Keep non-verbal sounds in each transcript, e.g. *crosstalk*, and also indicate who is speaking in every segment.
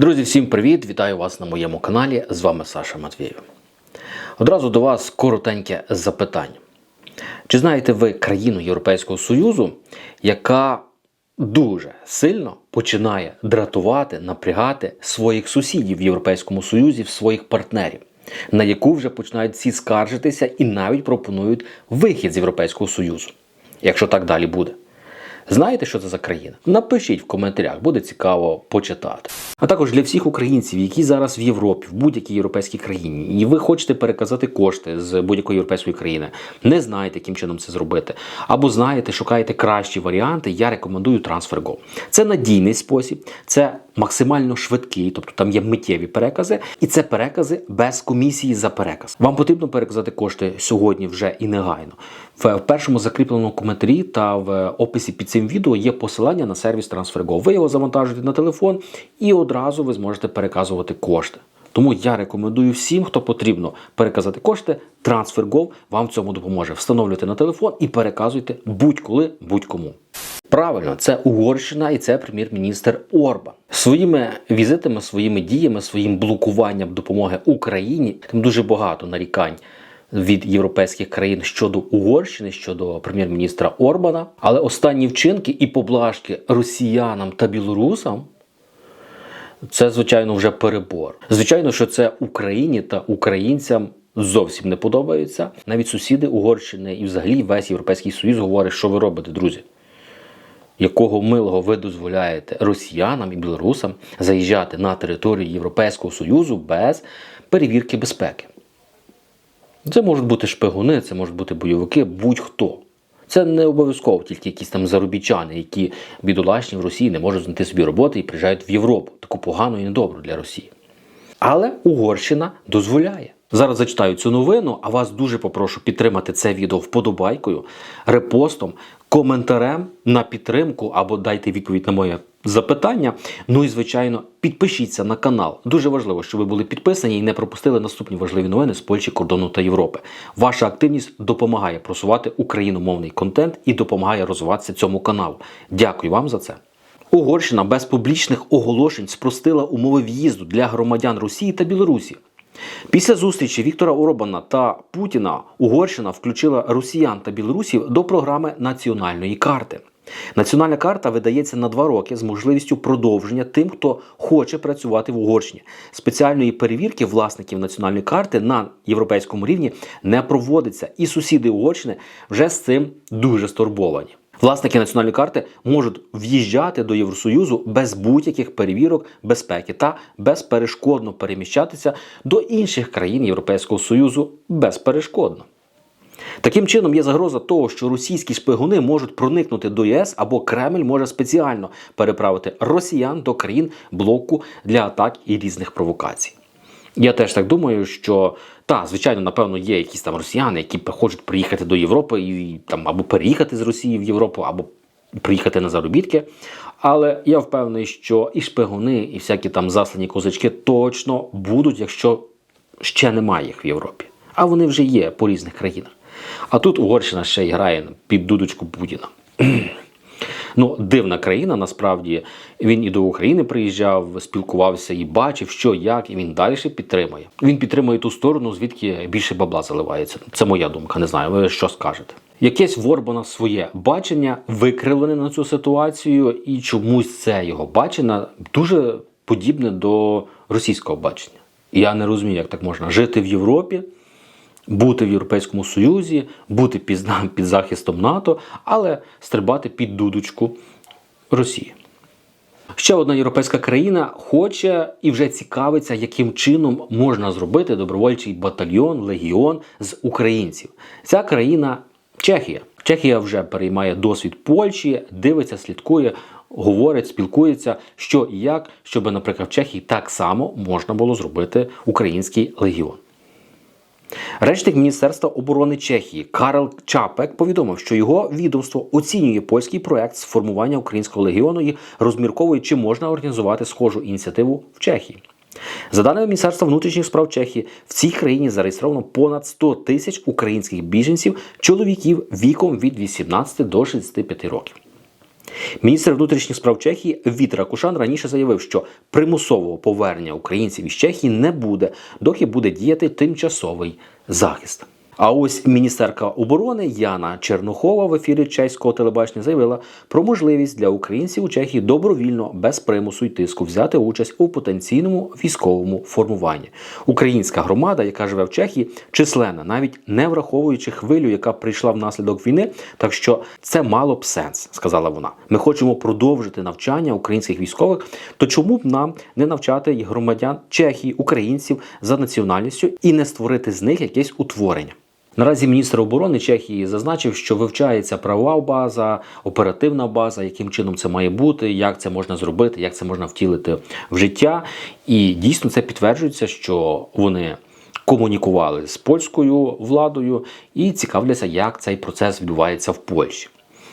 Speaker 1: Друзі, всім привіт! Вітаю вас на моєму каналі. З вами Саша Матвєєв. Одразу до вас коротеньке запитання. Чи знаєте ви країну Європейського Союзу, яка дуже сильно починає дратувати, напрягати своїх сусідів в Європейському Союзі, своїх партнерів, на яку вже починають всі скаржитися і навіть пропонують вихід з Європейського Союзу, якщо так далі буде? Знаєте, що це за країна? Напишіть в коментарях, буде цікаво почитати. А також для всіх українців, які зараз в Європі, в будь-якій європейській країні, і ви хочете переказати кошти з будь-якої європейської країни, не знаєте, яким чином це зробити, або знаєте, шукаєте кращі варіанти, я рекомендую TransferGo. Це надійний спосіб, це максимально швидкий, тобто там є миттєві перекази, і це перекази без комісії за переказ. Вам потрібно переказати кошти сьогодні вже і негайно. В першому закріпленому коментарі та в описі під цим відео є посилання на сервіс TransferGo. Ви його завантажуєте на телефон і одразу ви зможете переказувати кошти. Тому я рекомендую всім, хто потрібно переказати кошти, TransferGo вам в цьому допоможе. Встановлюйте на телефон і переказуйте будь-коли, будь-кому. Правильно, це Угорщина і це прем'єр-міністр Орбан. Своїми візитами, своїми діями, своїм блокуванням допомоги Україні там дуже багато нарікань від європейських країн щодо Угорщини, щодо прем'єр-міністра Орбана. Але останні вчинки і поблажки росіянам та білорусам. Це, звичайно, вже перебор. Звичайно, що це Україні та українцям зовсім не подобається. Навіть сусіди Угорщини і взагалі весь Європейський Союз говорить, що ви робите, друзі. Якого милого ви дозволяєте росіянам і білорусам заїжджати на територію Європейського Союзу без перевірки безпеки? Це можуть бути шпигуни, це можуть бути бойовики, будь-хто. Це не обов'язково тільки якісь там заробітчани, які бідолашні в Росії не можуть знайти собі роботи і приїжджають в Європу, таку погану і недобру для Росії. Але Угорщина дозволяє. Зараз зачитаю цю новину, а вас дуже попрошу підтримати це відео вподобайкою, репостом, коментарем на підтримку або дайте відповідь на моє запитання. Ну і звичайно, підпишіться на канал. Дуже важливо, щоб ви були підписані і не пропустили наступні важливі новини з Польщі, кордону та Європи. Ваша активність допомагає просувати україномовний контент і допомагає розвиватися цьому каналу. Дякую вам за це. Угорщина без публічних оголошень спростила умови в'їзду для громадян Росії та Білорусі. Після зустрічі Віктора Орбана та Путіна Угорщина включила росіян та білорусів до програми національної карти. Національна карта видається на два роки з можливістю продовження тим, хто хоче працювати в Угорщині. Спеціальної перевірки власників національної карти на європейському рівні не проводиться, і сусіди Угорщини вже з цим дуже стурбовані. Власники національної карти можуть в'їжджати до Євросоюзу без будь-яких перевірок безпеки та безперешкодно переміщатися до інших країн Європейського Союзу безперешкодно. Таким чином, є загроза того, що російські шпигуни можуть проникнути до ЄС або Кремль може спеціально переправити росіян до країн блоку для атак і різних провокацій. Я теж так думаю, що та, звичайно, напевно, є якісь там росіяни, які хочуть приїхати до Європи і там або переїхати з Росії в Європу, або приїхати на заробітки. Але я впевнений, що і шпигуни, і всякі там заслані козачки точно будуть, якщо ще немає їх в Європі. А вони вже є по різних країнах. А тут Угорщина ще й грає під дудочку Путіна. *clears throat* Ну, дивна країна, насправді він і до України приїжджав, спілкувався і бачив, що як, і він далі підтримує. Він підтримує ту сторону, звідки більше бабла заливається. Це моя думка, не знаю. Ви що скажете? Якесь в Орбана своє бачення викривлене на цю ситуацію, і чомусь це його бачення дуже подібне до російського бачення. Я не розумію, як так можна жити в Європі бути в Європейському Союзі, бути під, під захистом НАТО, але стрибати під дудочку Росії. Ще одна європейська країна хоче і вже цікавиться, яким чином можна зробити добровольчий батальйон, легіон з українців. Ця країна Чехія. Чехія вже переймає досвід Польщі, дивиться, слідкує, говорить, спілкується, що і як, щоб, наприклад, в Чехії так само можна було зробити український легіон. Речник Міністерства оборони Чехії Карл Чапек повідомив, що його відомство оцінює польський проект з формування українського легіону і розмірковує, чи можна організувати схожу ініціативу в Чехії. За даними Міністерства внутрішніх справ Чехії, в цій країні зареєстровано понад 100 тисяч українських біженців, чоловіків віком від 18 до 65 років. Міністр внутрішніх справ Чехії Віт Ракушан раніше заявив, що примусового повернення українців із Чехії не буде, доки буде діяти тимчасовий захист. А ось міністерка оборони Яна Чернухова в ефірі чеського телебачення заявила про можливість для українців у Чехії добровільно без примусу й тиску взяти участь у потенційному військовому формуванні. Українська громада, яка живе в Чехії, численна, навіть не враховуючи хвилю, яка прийшла внаслідок війни. Так що це мало б сенс, сказала вона. Ми хочемо продовжити навчання українських військових. То чому б нам не навчати громадян Чехії, українців за національністю і не створити з них якесь утворення? Наразі міністр оборони Чехії зазначив, що вивчається правова база, оперативна база, яким чином це має бути, як це можна зробити, як це можна втілити в життя. І дійсно це підтверджується, що вони комунікували з польською владою і цікавляться, як цей процес відбувається в Польщі.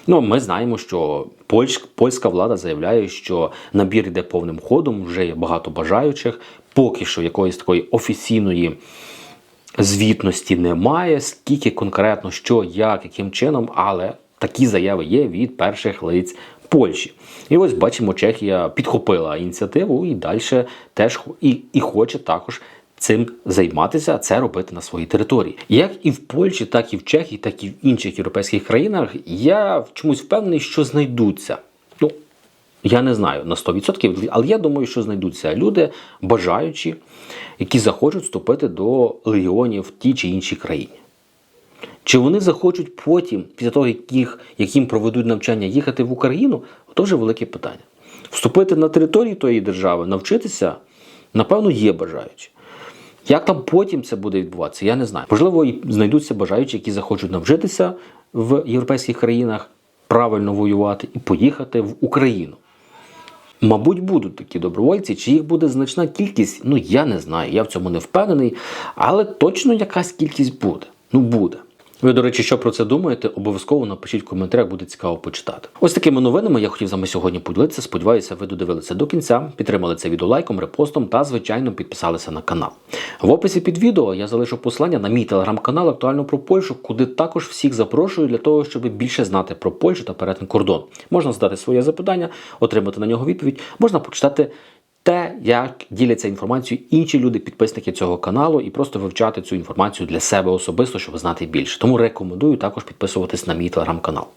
Speaker 1: Ну, ми знаємо, що польськ, польська влада заявляє, що набір йде повним ходом, вже є багато бажаючих. Поки що якоїсь такої офіційної звітності немає, скільки конкретно, що, як, яким чином, але такі заяви є від перших лиць Польщі. І ось бачимо, Чехія підхопила ініціативу і далі теж і, і хоче також. Цим займатися, це робити на своїй території. Як і в Польщі, так і в Чехії, так і в інших європейських країнах, я чомусь впевнений, що знайдуться. Я не знаю на 100%, але я думаю, що знайдуться люди, бажаючі, які захочуть вступити до легіонів в тій чи іншій країні. Чи вони захочуть потім, після того, як їх, як їм проведуть навчання, їхати в Україну, то вже велике питання. Вступити на територію тої держави, навчитися, напевно, є бажаючі. Як там потім це буде відбуватися, я не знаю. Можливо, і знайдуться бажаючі, які захочуть навчитися в європейських країнах, правильно воювати і поїхати в Україну. Мабуть, будуть такі добровольці, чи їх буде значна кількість, ну я не знаю, я в цьому не впевнений, але точно якась кількість буде. Ну буде. Ви, до речі, що про це думаєте? Обов'язково напишіть в коментарях, буде цікаво почитати. Ось такими новинами я хотів з вами сьогодні поділитися. Сподіваюся, ви додивилися до кінця, підтримали це відео лайком, репостом та, звичайно, підписалися на канал. В описі під відео я залишу посилання на мій телеграм-канал актуально про Польщу, куди також всіх запрошую для того, щоб більше знати про Польщу та перетин кордон. Можна задати своє запитання, отримати на нього відповідь, можна почитати те, як діляться інформацією інші люди, підписники цього каналу, і просто вивчати цю інформацію для себе особисто, щоб знати більше. Тому рекомендую також підписуватись на мій телеграм-канал.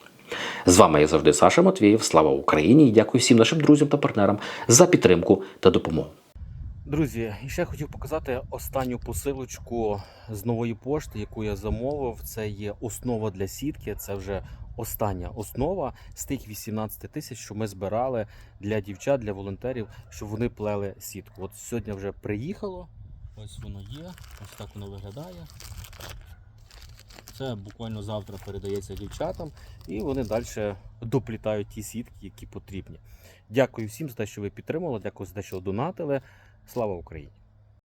Speaker 1: З вами, як завжди, Саша Матвієв. Слава Україні! І дякую всім нашим друзям та партнерам за підтримку та допомогу. Друзі, і ще хотів показати останню посилочку з нової пошти, яку я замовив. Це є основа для сітки. Це вже остання основа з тих 18 тисяч, що ми збирали для дівчат, для волонтерів, щоб вони плели сітку. От сьогодні вже приїхало. Ось воно є, ось так воно виглядає. Це буквально завтра передається дівчатам, і вони далі доплітають ті сітки, які потрібні. Дякую всім за те, що ви підтримали. Дякую за те, що донатили. Слава Україні!